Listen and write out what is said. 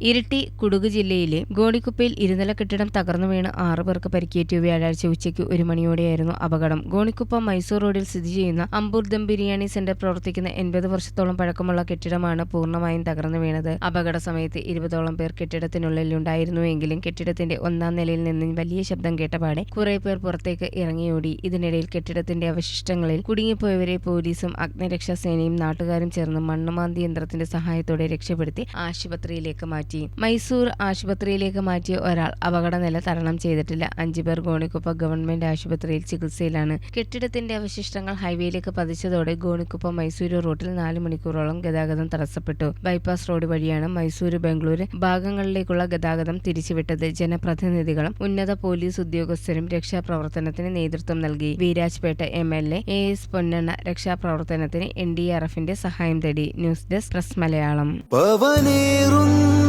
ഇരിട്ടി കുടുക് ജില്ലയിലെ ഗോണിക്കുപ്പയിൽ ഇരുനില കെട്ടിടം തകർന്നു വീണ് ആറു പേർക്ക് പരിക്കേറ്റു. വ്യാഴാഴ്ച ഉച്ചയ്ക്ക് ഒരു മണിയോടെയായിരുന്നു അപകടം. ഗോണിക്കുപ്പ മൈസൂർ റോഡിൽ സ്ഥിതി ചെയ്യുന്ന അമ്പൂർ ദം ബിരിയാണി സെന്റർ പ്രവർത്തിക്കുന്ന എൺപത് വർഷത്തോളം പഴക്കമുള്ള കെട്ടിടമാണ് പൂർണമായും തകർന്നു വീണത്. അപകട സമയത്ത് ഇരുപതോളം പേർ കെട്ടിടത്തിനുള്ളിലുണ്ടായിരുന്നുവെങ്കിലും കെട്ടിടത്തിന്റെ ഒന്നാം നിലയിൽ നിന്ന് വലിയ ശബ്ദം കേട്ടപാടെ കുറെ പേർ പുറത്തേക്ക് ഇറങ്ങിയോടി. ഇതിനിടയിൽ കെട്ടിടത്തിന്റെ അവശിഷ്ടങ്ങളിൽ കുടുങ്ങിപ്പോയവരെ പോലീസും അഗ്നിരക്ഷാ സേനയും നാട്ടുകാരും ചേർന്ന് മണ്ണുമാന്തി യന്ത്രത്തിന്റെ സഹായത്തോടെ രക്ഷപ്പെടുത്തി ആശുപത്രിയിലേക്ക് മാറ്റി. മൈസൂർ ആശുപത്രിയിലേക്ക് മാറ്റിയ ഒരാൾ അപകടനില തരണം ചെയ്തിട്ടില്ല. അഞ്ചു പേർ ഗോണിക്കുപ്പ ഗവൺമെന്റ് ആശുപത്രിയിൽ ചികിത്സയിലാണ്. കെട്ടിടത്തിന്റെ അവശിഷ്ടങ്ങൾ ഹൈവേയിലേക്ക് പതിച്ചതോടെ ഗോണിക്കുപ്പ മൈസൂരു റോഡിൽ നാല് മണിക്കൂറോളം ഗതാഗതം തടസ്സപ്പെട്ടു. ബൈപ്പാസ് റോഡ് വഴിയാണ് മൈസൂരു ബംഗളൂരു ഭാഗങ്ങളിലേക്കുള്ള ഗതാഗതം തിരിച്ചുവിട്ടത്. ജനപ്രതിനിധികളും ഉന്നത പോലീസ് ഉദ്യോഗസ്ഥരും രക്ഷാപ്രവർത്തനത്തിന് നേതൃത്വം നൽകി. Virajpet M L A S Ponnanna രക്ഷാപ്രവർത്തനത്തിന് എൻ ഡി ആർ എഫിന്റെ സഹായം തേടി. News desk press Malayalam.